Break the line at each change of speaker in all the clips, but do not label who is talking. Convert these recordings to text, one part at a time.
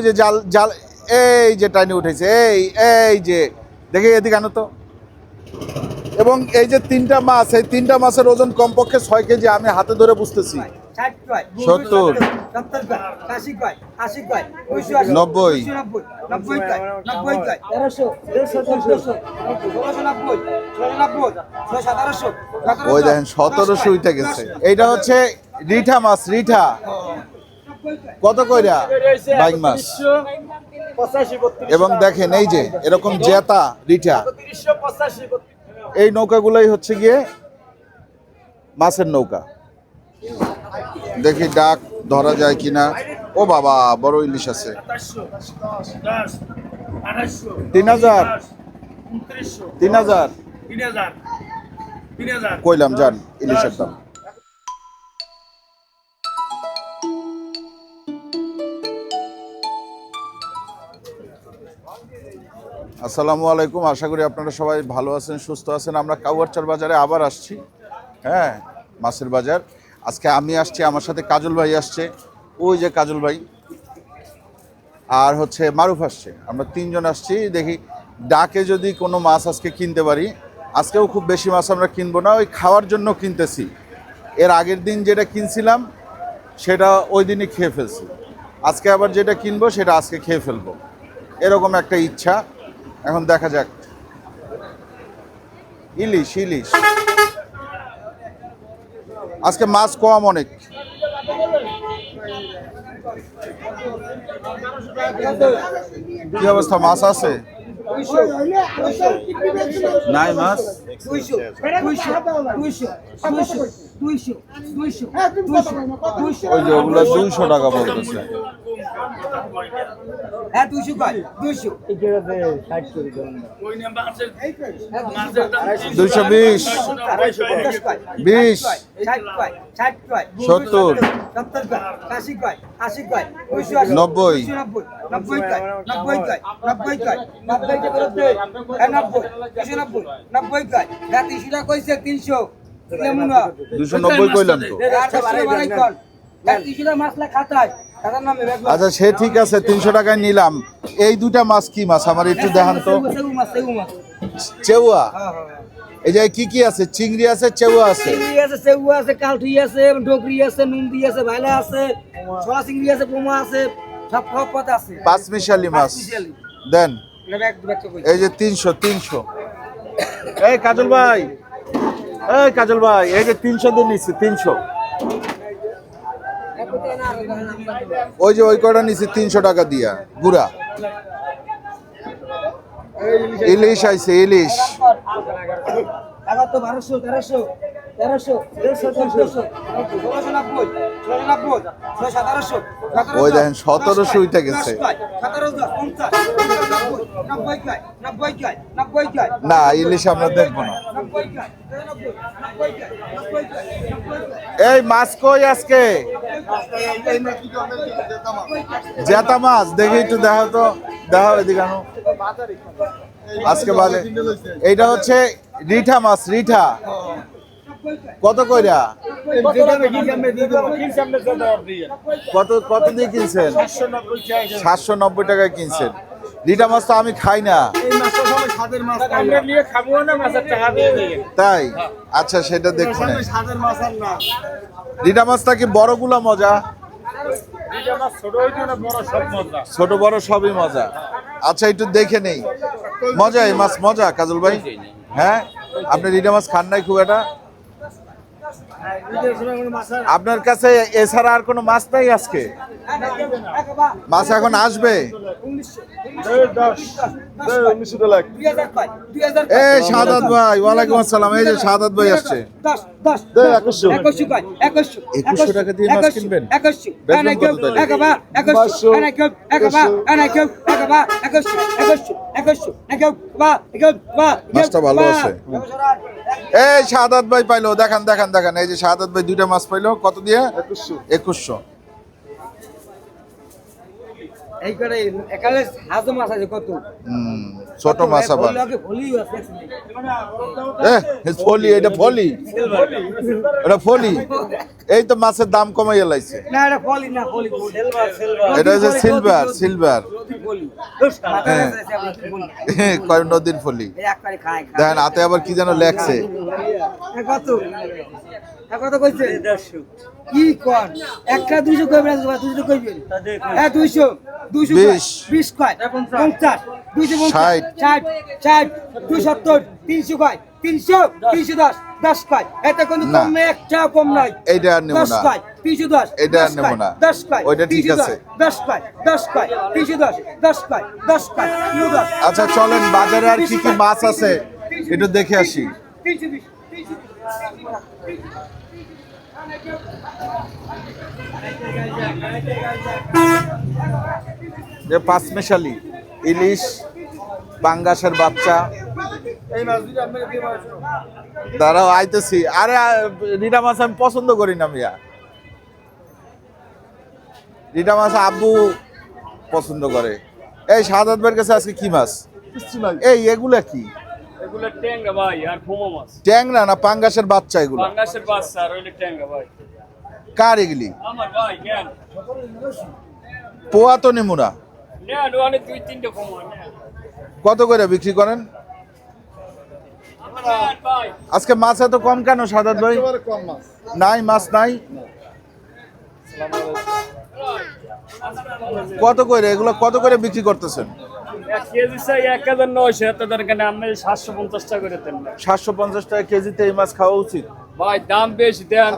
এই যে জাল জাল এই যে টাইনে উঠেছে এই এই যে দেখে এদিকে আনো তো। এবং এই যে তিনটা মাছ এই তিনটা মাছের ওজন কমপক্ষে ছয় কেজি আমি হাতে ধরে বুঝতেছি। সত্তর। নব্বই। ওই দেখেন সতেরোশো উঠে গেছে। এইটা হচ্ছে রিঠা মাছ রিঠা। কত কইরা বাইং মাছ? এবং দেখেন এই যে এরকম জেতা রিঠা। এই নৌকাগুলোই হচ্ছে গিয়ে মাছের নৌকা। দেখি ডাক ধরা যায় কিনা। ও বাবা বড় ইলিশ আছে। তিন হাজার। তিন হাজার। কইলাম যান ইলিশের দাম। আসসালামু আলাইকুম। আশা করি আপনারা সবাই ভালো আছেন, সুস্থ আছেন। আমরা কাউয়ারচার বাজারে আবার আসছি। হ্যাঁ মাছের বাজার। আজকে আমি আসছি, আমার সাথে কাজল ভাই আসছে। ওই যে কাজল ভাই। আর হচ্ছে মারুফ আসছে। আমরা তিনজন আসছি। দেখি ডাকে যদি কোনো মাছ আজকে কিনতে পারি। আজকেও খুব বেশি মাছ আমরা কিনবো না, ওই খাওয়ার জন্য কিনতেছি। এর আগের দিন যেটা কিনছিলাম, সেটা ওই দিনই খেয়ে ফেলছি। আজকে আবার যেটা কিনবো, সেটা আজকে খেয়ে ফেলব। এরকম একটা ইচ্ছা। এখন দেখা যাক। ইলিশ ইলিশ। আজকে মাছ কম অনেক। কি অবস্থা মাছ আছে? নাই মাছ? ওই যে ওগুলো দুইশো টাকা বলতেছে।
হ্যাঁ দুইশো কয়? দুইশো।
দুইশো বিশ।
কয়।
বিশ।
কয়।
সত্তর।
সত্তর। কয়। আশি কয়। আশি
নব্বই।
কয়। নব্বই কয়। নব্বই কয়। হ্যাঁ নব্বই। দুইশো নব্বই। নব্বই কয়। হ্যাঁ তিনশো কইছে তিনশো।
দুশো নব্বই কইলাম তো।
হ্যাঁ খাতায়।
আচ্ছা সে ঠিক আছে তিনশো টাকায় নিলাম। এই দুটা মাছ কি মাছ? আমার একটু দেখান তো। চেউয়া
হ্যাঁ হ্যাঁ
এই যে কি কি আছে? চিংড়ি আছে চেউয়া আছে।
চিংড়ি আছে কালঠি আছে ডোকরি আছে নুনদি আছে ভাইলা আছে ছোলা চিংড়ি আছে পোমা আছে সব সব পথ আছে।
পাঁচ মিশালি মাছ দেন। এই যে তিনশো তিনশো। এই কাজল ভাই এই কাজল ভাই এই যে তিনশো দিয়ে নিচ্ছি তিনশো। ওই যে ওই কটা নিচ্ছি তিনশো টাকা দিয়া। গুড়া। ইলিশ আইছে, ইলিশ।
তো বারোশো, তেরোশো। সতেরোশো
ওই দেখেন, 1700 উইঠা গেছে। না ইলিশ আমরা দেখব না। এই মাছ কই আজকে? জেতা মাছ দেখি একটু দেখাও তো। দেখাও এদিকে আজকে বাজে এইটা হচ্ছে রিঠা মাছ রিঠা। কত কইরা? কত কত দিয়ে কিনছেন? সাতশো নব্বই টাকায় কিনছেন। রিঠা মাছ তো আমি খাই না। তাই? আচ্ছা সেটা দেখুন। রিঠা মাছটা কি বড়গুলা মজা? ছোট বড় সবই মজা। আচ্ছা একটু দেখে নেই। মজা এই মাছ মজা কাজল ভাই? হ্যাঁ? আপনি রিটা মাছ খান নাই খুব একটা? আপনার কাছে এছাড়া আর কোনো মাছ নাই আজকে? মাছ এখন আসবে? এই সাদাত ভাই ওয়ালাইকুম আসসালাম। এই যে সাদাত ভাই আসছে।
দশ দশ
দে, একুশশো।
একুশশো কয় একুশশো
একুশশো টাকা দিয়ে মাছ কিনবেন? মাছটা ভালো আছে। এই সাদাত ভাই পাইলো দেখান দেখান দেখান। এই যে সাদাত ভাই দুইটা মাছ পাইলো কত দিয়ে? একুশশো। একুশশো।
এই করে একালে হাজম মাছ আছে কত?
ছোট মাছ আবার। ফলি এটা ফলি। এটা ফলি। এই তো মাছের দাম কমাইয়া লাইছে
না এটা ফলি না ফলি। সিলভার সিলভার
এটা হচ্ছে সিলভার সিলভার কয় নদীর ফলি। দেখেন হাতে আবার কি যেন লেখছে।
কত? কত কইছে? কি কর? একটা দুইশো কইবেন দুইশো কইবেন হ্যাঁ দুইশো। দুইশো
বিশ।
কয়? পঞ্চাশ। দুইশো পঞ্চাশ।
ষাট।
ষাট। ষাট। দুই সত্তর। তিনশো কয়? তিনশো। তিনশো দশ। দশ কয়? এটা কোনো। কম একটা কম নাই।
এইটা
দশ কয়? তিনশো দশ
এটা নেব না।
দশ কয়
ওইটা ঠিক আছে।
দশ কয় দশ কয় তিনশো দশ দশ কয় দশ দশ
আচ্ছা চলেন বাজারে আর কি কি মাছ আছে একটু দেখে আসি যে পাঁচ মেশালি ইলিশ পাঙ্গাসের বাচ্চা দাঁড়াও আইতেছি আরে রিটা মাছ আমি পছন্দ করি না মিয়া রিটা মাছ আব্বু পছন্দ করে। এই সাদাত ভাইয়ের কাছে আজকে কি মাছ? এই এগুলা কি?
এগুলো ট্যাংরা ভাই আর ফোমা মাছ।
ট্যাংরা না পাঙ্গাসের বাচ্চা এগুলো?
বাংলাদেশের বাচ্চা আর ওইটা ট্যাংরা ভাই।
কার এগুলি?
আমার ভাই
পোয়া তো নিমুনা।
দুই তিনটে ফোমা
কত করে বিক্রি করেন? আজকে মাছ এত কম কেন সাদাত ভাই? নাই মাছ নাই? কত করে? এগুলো কত করে বিক্রি করতেছেন?
সাতশো পঞ্চাশ টাকা
কেজিতে এই মাছ খাওয়া উচিত?
ভাই দাম বেশি দেন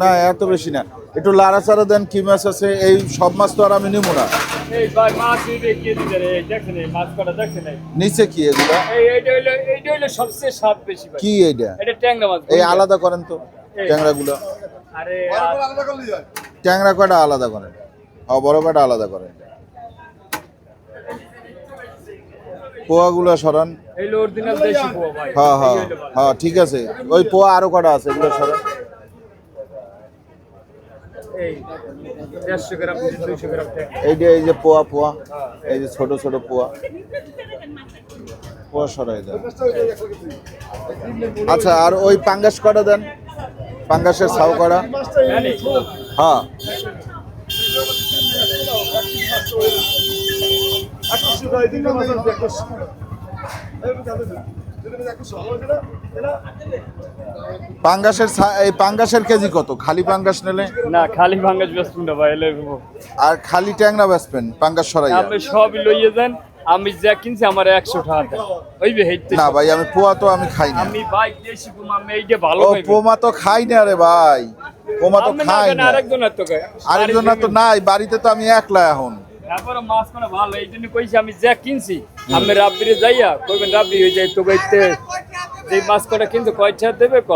না এত বেশি না। একটু লাড়াচাড়া দেন কি মাছ আছে? এই সব মাছ তো আর আমি নিবো না। নিচে কি এগুলা?
এইটা
কি এই আলাদা করেন তো। ট্যাংরা গুলো
আরে আর
ট্যাংরা কয়টা আলাদা করেন ও বড় কয়টা আলাদা করেন পোয়া গুলো সরান হ্যাঁ হ্যাঁ। হ্যাঁ ঠিক আছে। ওই পোয়া আরও কটা আছে? এগুলো সরান।
এই দেড়শো গ্রাম দুইশো গ্রাম ট্যাংরা
এই যে এই যে পোয়া পোয়া। এই যে ছোট ছোট পোয়া। পোয়া সরাই দেন। আচ্ছা আর ওই পাঙ্গাস কটা দেন? পাঙ্গাসের
জানি?
হ্যাঁ। পাঙ্গাসের এই পাঙ্গাসের কেজি কত? খালি পাঙ্গাস নিলে?
না খালি ভাঙ্গাস ব্যস্ত না ভাই
আর খালি ট্যাংরা বেচবেন পাঙ্গাস সরাই
আপনি সবই লইয়ে যান আমি যা কিনছি আমার একশো টাকা দেন। ওইবে হেইতে
না ভাই আমি পোয়া তো আমি খাই না।
আমি দেশি কুমা আমি এইটা ভালো
ও পোমা তো খাই না রে ভাই। পোমা তো খাই
কেন,
না।
আরেকজন তো
নাই। বাড়িতে তো আমি একলা এখন।
তারপরে মাছ ভালো এই জন্য কইছি আমি যা কিনছি আমি রাব্বিরে যাইয়া কইবেন রাব্বি হয়ে যাই তো কইতে যে মাছ কটা কিন্তু কয়টা দেবে ক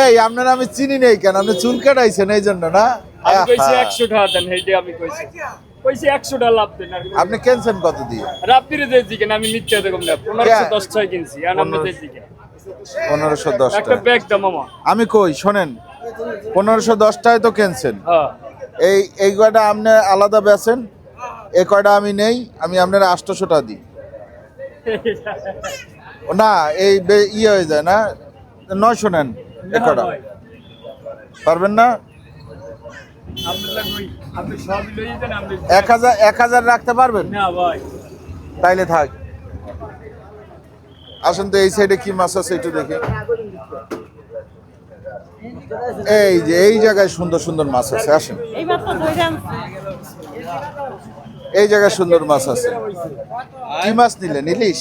এই আপনার আমি চিনি নেই কেন? আপনি চুল কাটাইছেন এই জন্য না?
আমি কইছি টাকা দেন আমি কইছি। কইছি একশো টাকা লাভ দেন
আপনি কেনছেন কত দিয়ে?
রাব্বিরে যে জিকেন আমি মিথ্যা দেখুন না পনেরোশো
কে?
দশ কিনছি আর যে
পনেরোশো দশটা
একটা ব্যাগ দাম মামা
আমি কই শোনেন পনেরোশো দশটায় তো কেনছেন।
হ্যাঁ।
এই এই কয়টা আপনি আলাদা বেচেন? এই কয়টা আমি নেই আমি আপনার আটশোটা দিই। ও না এই ইয়ে হয়ে যায় না। নয়শো নেন এ কয়টা। পারবেন না
আপনার লাগবে ওই- আপনি সবই লইয়ে দেন আমি
এক হাজার এক হাজার রাখতে পারবেন? তাইলে থাক। আসেন তো এই সাইডে কি মাছ আছে একটু দেখি। এই যে এই জায়গায় সুন্দর সুন্দর মাছ আছে আসেন।
এই
জায়গায় সুন্দর মাছ আছে। কি মাছ নিলেন ইলিশ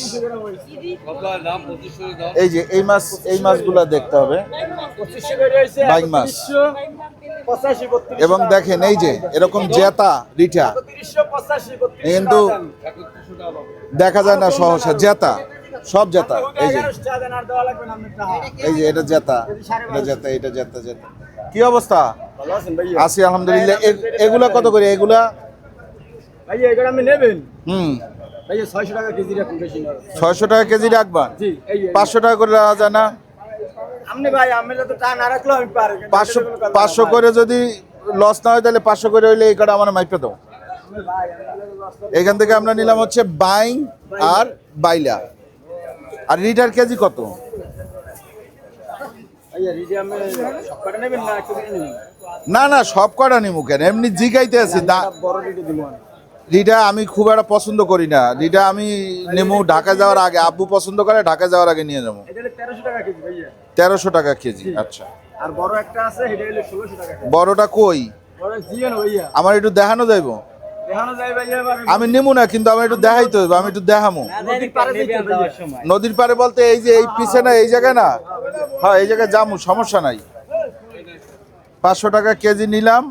এই যে এই মাছ এই মাছগুলা দেখতে হবে। বাইং মাছ। এবং দেখেন এই যে এরকম জেতা রিঠা কিন্তু দেখা যায় না সহসা জেতা। সব জেতা। এই যে। এই যে এটা জেতা। এটা জেতা এটা জেতা জেতা। কি অবস্থা? আছি আলহামদুলিল্লাহ। এ- এগুলা কত করে? এগুলা?
ভাই এগুলো আমি নেবেন?
হুম।
ছয়শো টাকা কেজি রাখুন বেশি না।
ছয়শো টাকা কেজি রাখবা? পাঁচশো টাকা করে রাখা যায় না? পাঁচশো পাঁচশো করে যদি লস না হয় তাহলে পাঁচশো করে হইলে এই কটা আমার মাইপে দাও। এখান থেকে আমরা নিলাম হচ্ছে বাইং আর বাইলা আর রিটার কেজি কত? না না সব কটা নিমু কেন? এমনি জিগাইতে আছি রিটা আমি খুব একটা পছন্দ করি না। রিটা আমি নেমু ঢাকা যাওয়ার আগে আব্বু পছন্দ করে ঢাকা যাওয়ার আগে নিয়ে যাব
তেরোশো টাকা কেজি ভাইয়া।
তেরোশো টাকা কেজি আচ্ছা।
আর বড় একটা আছে টাকা
বড়টা কই?
বড় জিয়ান ভাইয়া।
আমার একটু দেখানো যাইব?
দেখানো যায় ভাইয়া এবার
আমি নেমু না কিন্তু আমার একটু দেখাইতে হইব আমি একটু দেখামু।
নদীর পাড়ে
বলতে এই যে এই পিছে না এই জায়গায় না? হ্যাঁ এই জায়গায় যামু সমস্যা নাই। পাঁচশো টাকা কেজি নিলাম।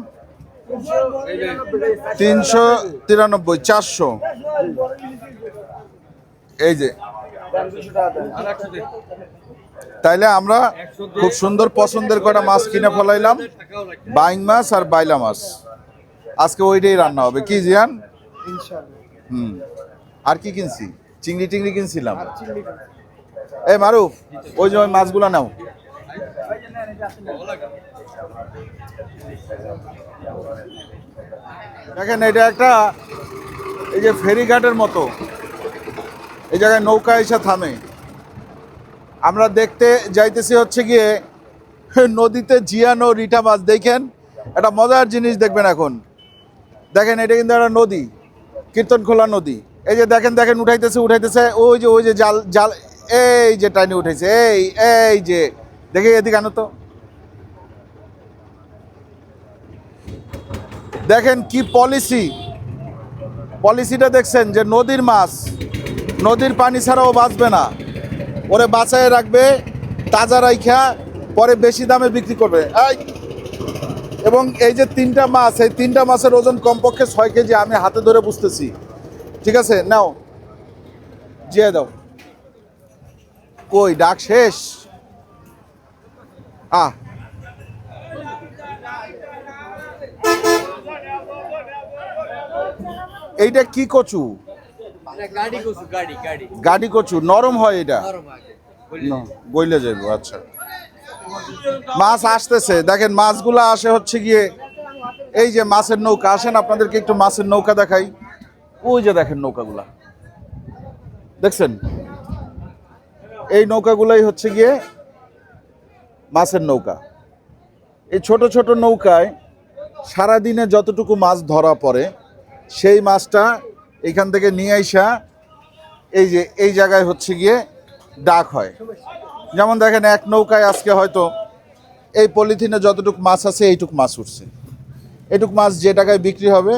তিনশো তিরানব্বই চারশো। এই যে তাইলে আমরা খুব সুন্দর পছন্দের কটা মাছ কিনে ফলাইলাম। বাইং মাছ আর বাইলা মাছ। আজকে ওইটাই রান্না হবে। কি জিয়ান? হুম। আর কি কিনছি? চিংড়ি টিংড়ি কিনছিলাম। এই মারুফ, ওই যে ওই মাছগুলো নাও। দেখেন, এটা একটা এই যে ফেরিঘাটের মতো। এই জায়গায় নৌকা এসে থামে। আমরা দেখতে যাইতেছি হচ্ছে গিয়ে নদীতে জিয়ানো রিটা মাছ। দেখেন, একটা মজার জিনিস দেখবেন এখন। দেখেন, এটা কিন্তু একটা নদী কীর্তন খোলা নদী। এই যে দেখেন দেখেন, উঠাইতেছে উঠাইতেছে। ওই যে ওই যে জাল জাল, এই যে টাইনে উঠেছে এই এই যে। দেখে এদিকে আনো তো। দেখেন কি পলিসি। পলিসিটা দেখছেন যে নদীর মাছ। নদীর পানি ছাড়াও বাঁচবে না। ওরে বাঁচায় রাখবে, তাজা রাইখা, পরে বেশি দামে বিক্রি করবে। এবং এই যে তিনটা মাছ, এই তিনটা মাছের ওজন কমপক্ষে ছয় কেজি, আমি হাতে ধরে বুঝতেছি। ঠিক আছে, নাও। জিয়ে দাও। কই, ডাক শেষ? আহ। এইটা কি কচু?
গাড়ি
কচু নরম হয় এটা? গইলে যাইব আচ্ছা। মাছ আসতেছে দেখেন মাছগুলো আসে হচ্ছে গিয়ে এই যে মাছের নৌকা আসেন আপনাদেরকে একটু মাছের নৌকা দেখাই। ওই যে দেখেন নৌকাগুলা। দেখছেন? এই নৌকাগুলাই হচ্ছে গিয়ে মাছের নৌকা। এই ছোট ছোট নৌকায় সারাদিনে যতটুকু মাছ ধরা পড়ে সেই মাছটা এখান থেকে নিয়ে আইসা এই যে, এই জায়গায় হচ্ছে গিয়ে ডাক হয়। যেমন দেখেন, এক নৌকায় আজকে হয়তো এই পলিথিনে যতটুকু মাছ আছে, এইটুক মাছ উঠছে। এটুক মাছ যে টাকায় বিক্রি হবে,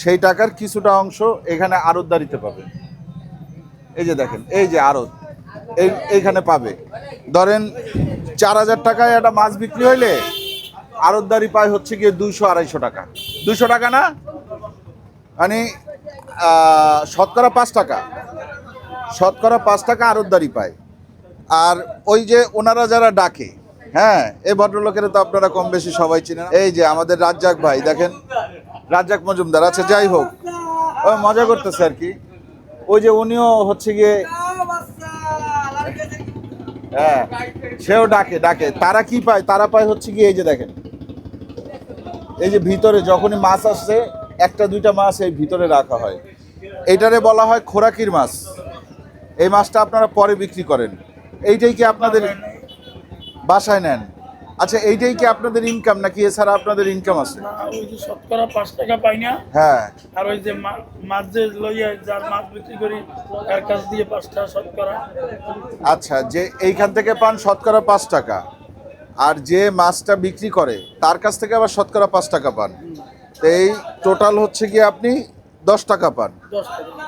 সেই টাকার কিছুটা অংশ এখানে আড়তদারিতে পাবে। এই যে দেখেন, এই যে আড়ত, এই, এইখানে পাবে। ধরেন, চার হাজার টাকায় একটা মাছ বিক্রি হইলে আড়তদারি পায় হচ্ছে গিয়ে দুইশো আড়াইশো টাকা। দুশো টাকা না? মানে শতকরা পাঁচ টাকা। শতকরা পাঁচ টাকা আরতদারি পায়। আর ওই যে ওনারা যারা ডাকে হ্যাঁ এই ভদ্রলোকেরা তো আপনারা কম বেশি সবাই চিনেন। এই যে আমাদের রাজ্জাক ভাই, দেখেন, রাজ্জাক মজুমদার। আচ্ছা যাই হোক, ও মজা করতেছে আর কি। ওই যে উনিও হচ্ছে গিয়ে হ্যাঁ সেও ডাকে ডাকে। তারা কি পায়? তারা পায় হচ্ছে কি এই যে দেখেন, এই যে ভিতরে যখনই মাছ আসছে একটা দুইটা মাছ এই ভিতরে রাখা হয়। এইটারে বলা হয় খোরাকির মাছ। এই মাছটা আপনারা পরে বিক্রি করেন। এইটাই কি আপনাদের বাসায় নেন? আচ্ছা এইটাই কি আপনাদের ইনকাম নাকি এছাড়া আপনাদের ইনকাম আছে?
ওই যে শতকরা পাঁচ টাকা পাই না।
হ্যাঁ।
আর ওই যে মাছ যে লইয়া যার মাছ বিক্রি করি তার কাছ দিয়ে পাঁচ টাকা শতকরা।
আচ্ছা যে এইখান থেকে পান শতকরা পাঁচ টাকা। আর যে মাছটা বিক্রি করে তার কাছ থেকে আবার শতকরা পাঁচ টাকা পান। তো এই টোটাল হচ্ছে কি আপনি দশ টাকা পান।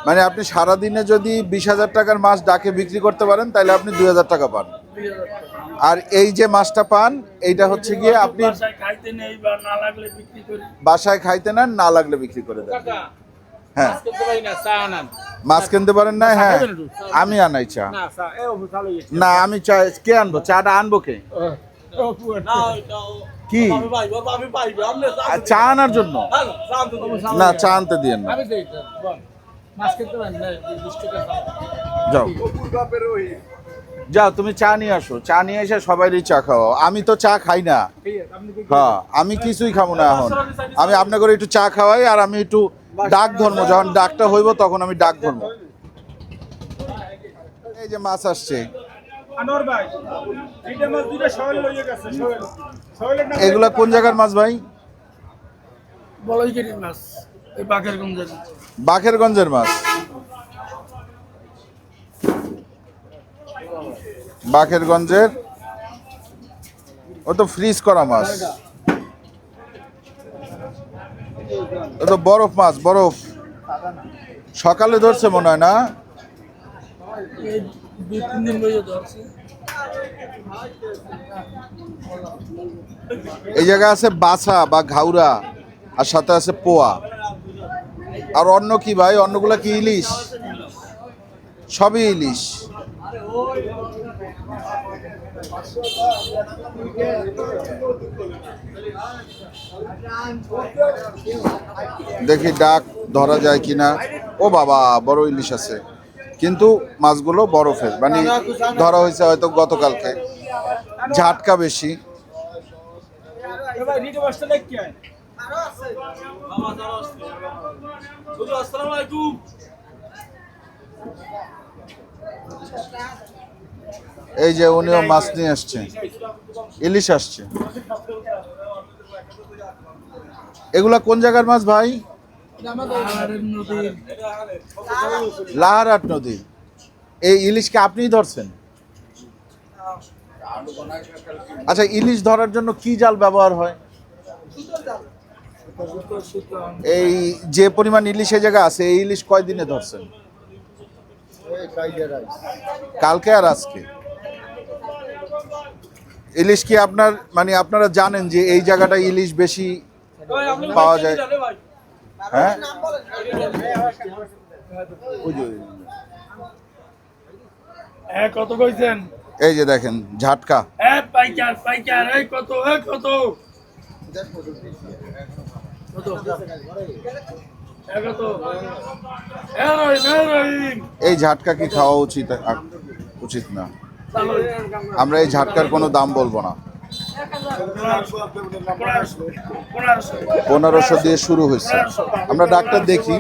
মানে আপনি সারাদিনে যদি বিশ হাজার টাকার মাছ ডাকে বিক্রি করতে পারেন তাহলে আপনি দুই হাজার টাকা পান। আর এই যে মাছটা পান এইটা হচ্ছে গিয়ে আপনি
বাসায় খাইতে
নেন না লাগলে বিক্রি করে দেন। হ্যাঁ। মাছ কিনতে পারেন না হ্যাঁ। আমি আনাই চা। না আমি চা কে আনব? চাটা আনব কে? কি? চা আনার জন্য? না চা আনতে দিয়েন না। যাও। যাও তুমি চা নিয়ে আসো। চা নিয়ে এসে সবাইরই চা খাও আমি তো চা খাই না। হ্যাঁ আমি কিছুই খাব না এখন। আমি আপনাকে একটু চা খাওয়াই আর আমি একটু ডাক ধর্ম যখন ডাকটা হইব তখন আমি ডাক ধর্ম এই যে মাছ আসছে।
আনোয়ার ভাই এইটা মাছ দুইটা সবাই লইয়ে গেছে সবাই সবাই।
এগুলা কোন জায়গার মাছ ভাই?
বলাইগিরির মাছ এই বাঘের গঞ্জের
বাখেরগঞ্জের মাছ। বাখেরগঞ্জের ও তো ফ্রিজ করা মাছ। ও তো বরফ মাছ বরফ। সকালে ধরছে মনে হয় না?
এই তিন দিন ধরছে।
এই জায়গায় আছে বাছা বা ঘাউরা, আর সাথে আছে পোয়া। আর অন্য কি ভাই? অন্যগুলা কি ইলিশ? সবই ইলিশ। দেখি ডাক ধরা যায় কিনা। ও বাবা, বড় ইলিশ আছে। কিন্তু মাছগুলো বরফের মানে ধরা হয়েছে হয়তো গতকালকে। ঝাটকা বেশি। এই যে উনিও মাছ নিয়ে আসছে। ইলিশ আসছে। এগুলা কোন জায়গার মাছ ভাই? লাহারাট নদী। এই ইলিশকে আপনিই ধরছেন? আচ্ছা ইলিশ ধরার জন্য কি জাল ব্যবহার হয়? এই যে পরিমাণ ইলিশ এই জায়গা আছে, এই ইলিশ কয়দিনে ধরছেন? কালকে আর আজকে? ইলিশ কি আপনার মানে আপনারা জানেন যে এই জায়গাটা ইলিশ বেশি পাওয়া যায়? হ্যাঁ?
কত কইছেন?
এই যে দেখেন ঝাটকা।
পাইকার পাইকার কত কত?
এই ঝাটকা কি খাওয়া উচিত উচিত না। আমরা এই ঝাটকার কোনো দাম বলব না।
পনেরোশো
দিয়ে শুরু হয়েছে। আমরা ডাক্তার দেখি।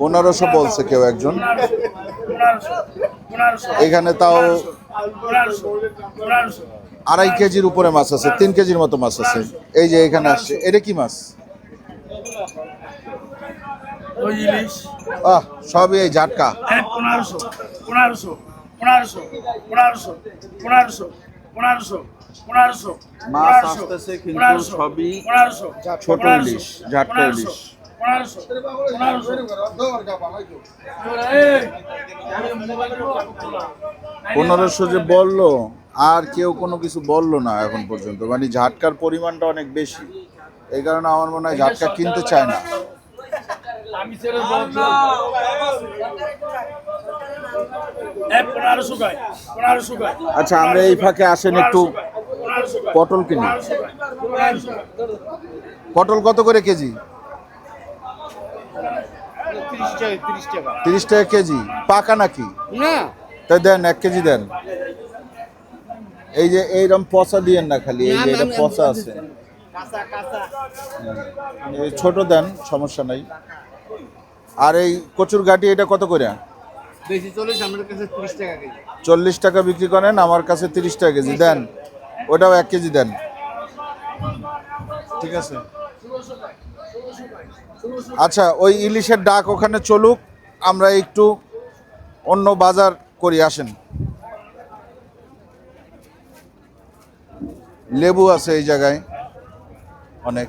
পনেরোশো
বলছে কেউ একজন। এখানে তাও আড়াই কেজির উপরে মাছ আছে তিন কেজির মতো মাছ আছে। এই যে এখানে আসছে এটা কি মাছ? আহ সবই এই ঝাটকা।
পনেরোশো পনেরোশো। পনেরোশো পনেরোশো পনেরোশো পনেরোশো পনেরোশো
মাছ আসতেছে কিন্তু সবই ছোট ইলিশ, ঝাটকা ইলিশ।
পনেরোশো পনেরোশো।
পনেরোশো যে বলল আর কেউ কোনো কিছু বলল না এখন পর্যন্ত। মানে ঝাটকার পরিমাণটা অনেক বেশি। এই কারণে আমার মনে হয় ঝাটকা কিনতে চায় না
আমি ছেড়ে বলছি এক পনেরোশো গায় পনেরোশো গায়
আচ্ছা আমরা এই ফাঁকে আসেন একটু পটল কিনি। পটল কত করে কেজি? তিরিশ টাকা কেজি। পাকা নাকি?
না।
তাই দেন এক কেজি দেন। এই যে এইরকম পচা দিয়েন না খালি এই যে এটা পচা আছে। ছোট দেন সমস্যা নাই। আর এই কচুর গাটি এটা কত করে?
চল্লিশ টাকা
বিক্রি করেন, আমার কাছে তিরিশ টাকা কেজি। দেন, ওটাও এক কেজি দেন। ঠিক আছে। আচ্ছা ওই ইলিশের ডাক ওখানে চলুক, আমরা একটু অন্য বাজার করি, আসেন। লেবু আছে এই জায়গায়, অনেক।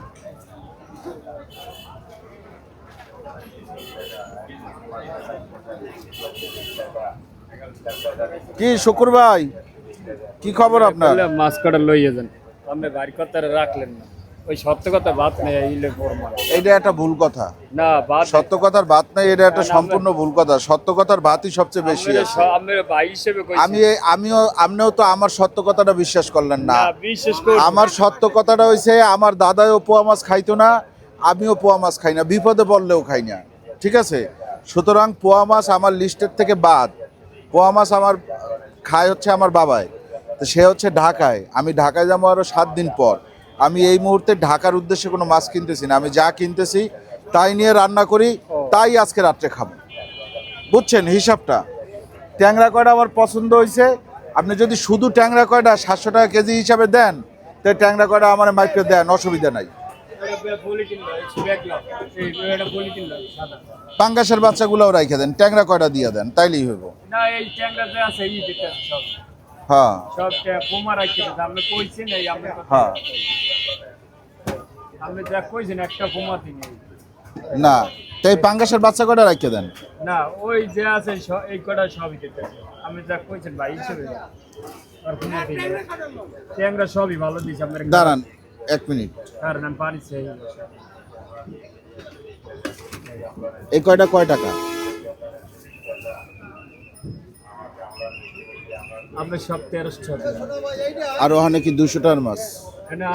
কি শুকুর ভাই? কি খবর আপনার?
মাছ কাটা লইয়ে যান। আপনি বাড়ি কথা রাখলেন না। ওই সত্য কথা ভাত নেই
এটা একটা ভুল কথা।
না ভাত
সত্য কথার বাদ নাই এটা একটা সম্পূর্ণ ভুল কথা। সত্য কথার ভাতই সবচেয়ে বেশি আছে।
আমি ভাই হিসেবে কইছি।
আমি আমিও আপনিও তো আমার সত্য কথাটা বিশ্বাস করলেন না।
না বিশেষ করে
আমার সত্য কথাটা হয়েছে আমার দাদাও পোয়া মাছ খাইতো না আমিও পোয়া মাছ খাই না বিপদে বললেও খাই না। ঠিক আছে? সুতরাং পোয়া মাছ আমার লিস্টের থেকে বাদ। পোয়া মাছ আমার খায় হচ্ছে আমার বাবাই। তো সে হচ্ছে ঢাকায়। আমি ঢাকায় যাব আরও সাত দিন পর। আমি এই মুহূর্তে ঢাকার উদ্দেশ্যে কোনো মাছ কিনতেছি না। আমি যা কিনতেছি তাই নিয়ে রান্না করি, তাই আজকে রাত্রে খাব। বুঝছেন হিসাবটা? ট্যাংরা কয়টা আমার পছন্দ হয়েছে আপনি যদি শুধু ট্যাংরা কয়টা সাতশো টাকা কেজি হিসাবে দেন তাই ট্যাংরা কয়টা আমার মাইকে দেন, অসুবিধা নাই। পাঙ্গাসের বাচ্চাগুলোও রাইখে দেন ট্যাংরা কয়টা দিয়ে দেন তাইলেই হইব।
না এই ট্যাংরা আছে এই যেটা সব।
হ্যাঁ।
সব বোমা রাখতে আপনি কইছেন এই আপনি
হ্যাঁ।
আপনি যা কইছেন একটা দিন
না তাই পাঙ্গাসের বাচ্চা কয়টা রাইখে দেন?
না ওই যে আছে এই কটা সবই দিতে আমি যা কইছেন ভাই হিসেবে। আর কোনো দিন ট্যাংরা সবই ভালো আপনার
দাঁড়ান এক মিনিট। এই কয়টা কয় টাকা?
আপনি সব তেরোশো
আর ওখানে কি দুশো টাকার মাছ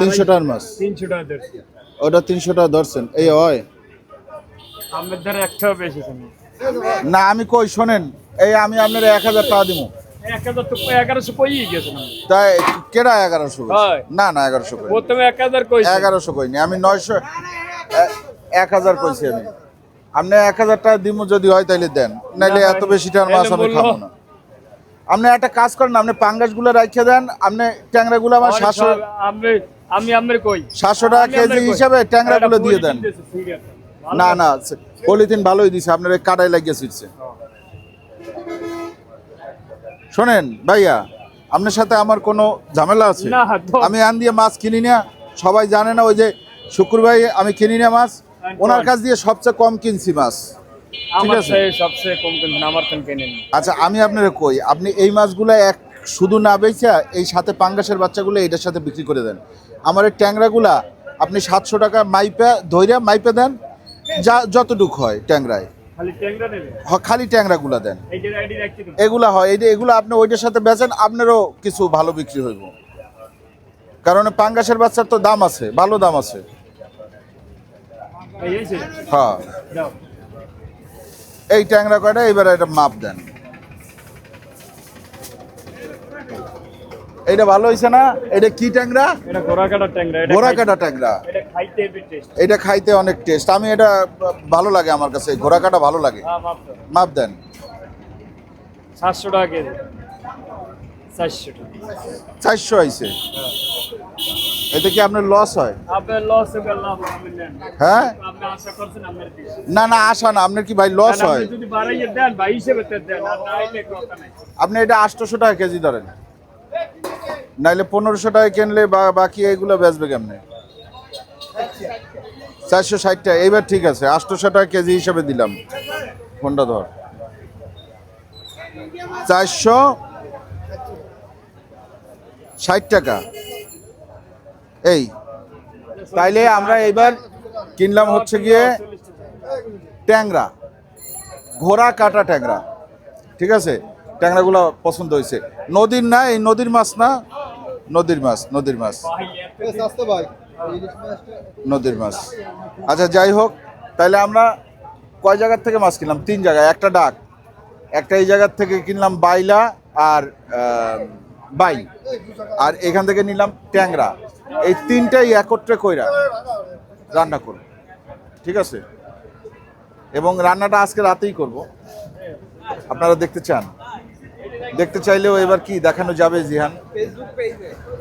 তিনশো টাকার মাছ?
তিনশো টাকা ধরছি।
ওটা তিনশো টাকা ধরছেন। এই হয়?
আপনার দ্বারা একটাও বেশি
না আমি কই শোনেন। এই আমি আপনার এক হাজার টাকা দিব
এক হাজার তো এগারোশো কইই গেছে না।
তাই কেডা এগারোশো না না এগারোশো কই
প্রথমে এক হাজার কইছে।
এগারোশো কইনি। আমি নয়শো এক হাজার কইছি আমি। আপনি এক হাজার টাকা দিব যদি হয় তাইলে দেন। নাইলে এত বেশি টাকার মাছ আমি খাব না। আপনি একটা কাজ করেন আপনি পাঙ্গাসগুলো রাখিয়ে দেন। আপনি ট্যাংরা গুলো আমার সাতশো
আমি কই?
সাতশো টাকা কেজি হিসাবে ট্যাংরা গুলো দিয়ে দেন। না না পলিথিন ভালোই দিছে আপনার কাটাই লাগিয়ে ছিটছে। শোনেন ভাইয়া আপনার সাথে আমার কোনো ঝামেলা আছে? আমি আন দিয়ে মাছ কিনি না সবাই জানে না ওই যে শুক্র ভাই আমি কিনি না মাছ। ওনার কাছ দিয়ে সবচেয়ে কম কিনছি মাছ।
আমার
আছে।
সবচেয়ে কম কিনবেন আমার
আচ্ছা আমি আপনার কই আপনি এই মাছগুলো এক শুধু না বেচা এই সাথে পাঙ্গাসের বাচ্চাগুলো এটার সাথে বিক্রি করে দেন। আমার এই ট্যাংরাগুলা আপনি সাতশো টাকা মাইপে ধৈর্য মাইপে দেন যা যতটুক হয় ট্যাংরায়।
খালি ট্যাংরা
গুলা ট্যাংরাগুলা দেন। এগুলা হয় এই যে এগুলো আপনি ওইটার সাথে বেচেন আপনারও কিছু ভালো বিক্রি হইব। কারণ পাঙ্গাসের বাচ্চার তো দাম আছে ভালো দাম আছে।
এই
হ্যাঁ। এই ট্যাংরা কয়টা এবার এটা মাপ দেন। এইটা ভালো হয়েছে না? এটা কি ট্যাংরা?
এটা ঘোড়া কাটা ট্যাংরা এটা
ট্যাংরা।
এটা খাইতে টেস্ট
এটা খাইতে অনেক টেস্ট আমি এটা ভালো লাগে আমার কাছে ঘোড়া কাটা ভালো লাগে।
হ্যাঁ
মাপ দেন।
সাতশো টাকা কেজি। চারশো
চারশো আইছে। এতে কি আপনার লস হয়? হ্যাঁ না না আসা না আপনার কি ভাই লস হয়?
আপনি
এটা আটশোশো টাকা কেজি ধরেন। নাইলে পনেরোশো টাকা কিনলে বাকি এগুলো বেচবে কেমনে? চারশো ষাট টাকা। এইবার ঠিক আছে, আটশোশো টাকা কেজি হিসাবে দিলাম। ফোনটা ধর। চারশো ষাট টাকা। এই, তাইলে আমরা এইবার কিনলাম হচ্ছে গিয়ে ট্যাংরা, ঘোড়া কাটা ট্যাংরা। ঠিক আছে? ট্যাংরাগুলো পছন্দ হয়েছে। নদীর না এই নদীর মাছ না নদীর মাছ নদীর মাছ। নদীর মাছ। আচ্ছা যাই হোক তাহলে আমরা কয় জায়গার থেকে মাছ কিনলাম? তিন জায়গায় একটা ডাক। একটা এই জায়গার থেকে কিনলাম বাইলা আর আহ, বাই। আর এখান থেকে নিলাম ট্যাংরা। এই তিনটাই একত্রে কইরা রান্না করব। ঠিক আছে? এবং রান্নাটা আজকে রাতেই করব। আপনারা দেখতে চান। দেখতে চাইলেও এবার কি দেখানো যাবে জিহান?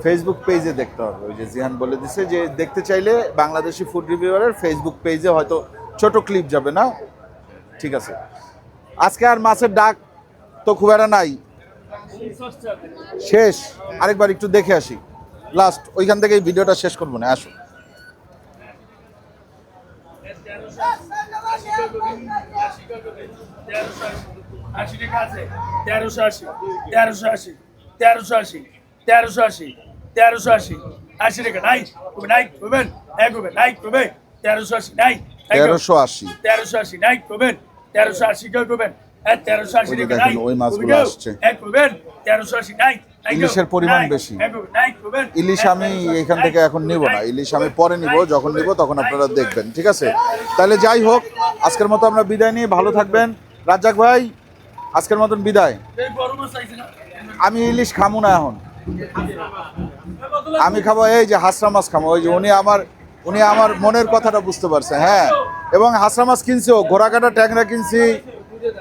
ফেসবুক পেজে দেখতে হবে। ওই যে জিহান বলে দিছে যে দেখতে চাইলে বাংলাদেশি ফুড রিভিউয়ারের ফেসবুক পেজে হয়তো ছোট ক্লিপ যাবে না? ঠিক আছে। আজকে আর মাছের ডাক তো খুব একটা নাই। শেষ। আরেকবার একটু দেখে আসি। লাস্ট ওইখান থেকে ভিডিওটা শেষ করব না আসো।
আশি টাকা আছে তেরোশো আশি তেরোশো আশি তেরোশো আশি তেরোশো আশি তেরোশো আশি আশি টাকা নাই কবে নাই কবেন এক কবে নাই কবে তেরোশো আশি নাই
তেরোশো আশি
তেরোশো আশি নাই কবেন তেরোশো আশি কেউ কবেন হ্যাঁ তেরোশো আশি
ওই
টাকা নাই
ওই মাছগুলো আসছে।
এক কবেন তেরোশো আশি নাই
ইলিশের পরিমাণ বেশি। ইলিশ আমি এখান থেকে এখন নিব না ইলিশ আমি পরে নিব যখন নিব তখন আপনারা দেখবেন ঠিক আছে তাহলে যাই হোক আজকের মতো আমরা বিদায় নিয়ে ভালো থাকবেন রাজ্জাক ভাই আজকের মতন বিদায়। আমি ইলিশ খামু না এখন। আমি খাব এই যে হাসরা মাছ খাব ওই যে উনি আমার উনি আমার মনের কথাটা বুঝতে পারছে হ্যাঁ। এবং হাসরা মাছ কিনছি কিনছিও ঘোড়াকাটা ট্যাংরা কিনছি,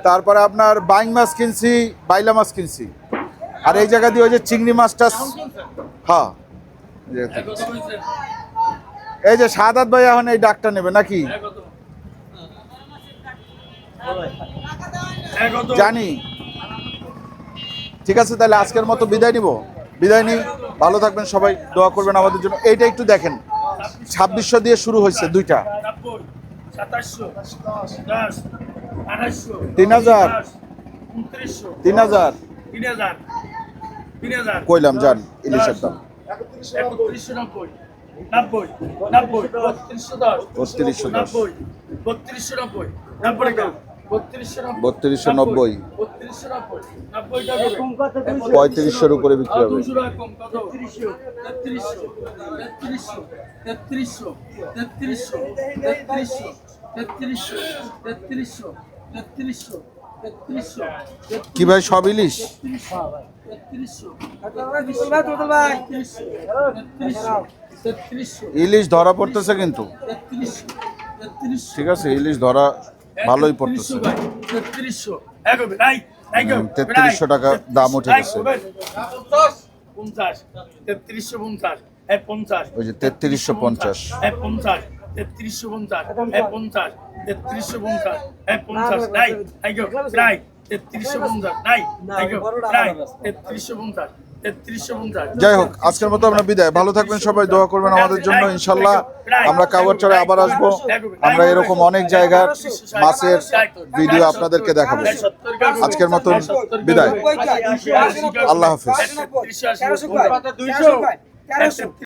তারপরে আপনার বাইং মাছ কিনছি, বাইলা মাছ কিনছি। আর এই জায়গা দিয়ে ওই যে চিংড়ি মাছটা হ্যাঁ। এই যে সাদাত ভাই এখন এই ডাকটা নেবে নাকি? জানি। ঠিক আছে তাহলে আজকের মতো বিদায় নিব। বিদায় নিই। ভালো থাকবেন সবাই দোয়া করবেন আমাদের জন্য। এইটা একটু দেখেন। ছাব্বিশশো দিয়ে শুরু হয়েছে দুইটা। তিন হাজার। তিন হাজার। কইলাম যান ইলিশের দাম।
বত্রিশশো দশ
বত্রিশশো দশ।
বত্রিশশো নব্বই নব্বই বত্রিশশো নব্বই
পঁয়ত্রিশশোর উপরে বিক্রি হবে কি ভাই সব ইলিশ ইলিশ ধরা পড়তেছে কিন্তু ঠিক আছে ইলিশ ধরা ভালোই পড়তেছে।
তেত্রিশশো।
টাকা দাম উঠে গেছে।
তেত্রিশশো পঞ্চাশ
ওই যে
তেত্রিশশো পঞ্চাশ পঞ্চাশ। তেত্রিশশো পঞ্চাশ পঞ্চাশ তেত্রিশশো পঞ্চাশ পঞ্চাশ তেত্রিশশো পঞ্চাশ
যাই হোক আজকের মতো আমরা বিদায়। ভালো থাকবেন সবাই দোয়া করবেন আমাদের জন্য ইনশাল্লাহ। আমরা কাবার চড়ে আবার আসব। আমরা এরকম অনেক জায়গার মাছের ভিডিও আপনাদেরকে দেখাবো। আজকের মতন বিদায়। আল্লাহ হাফিজ।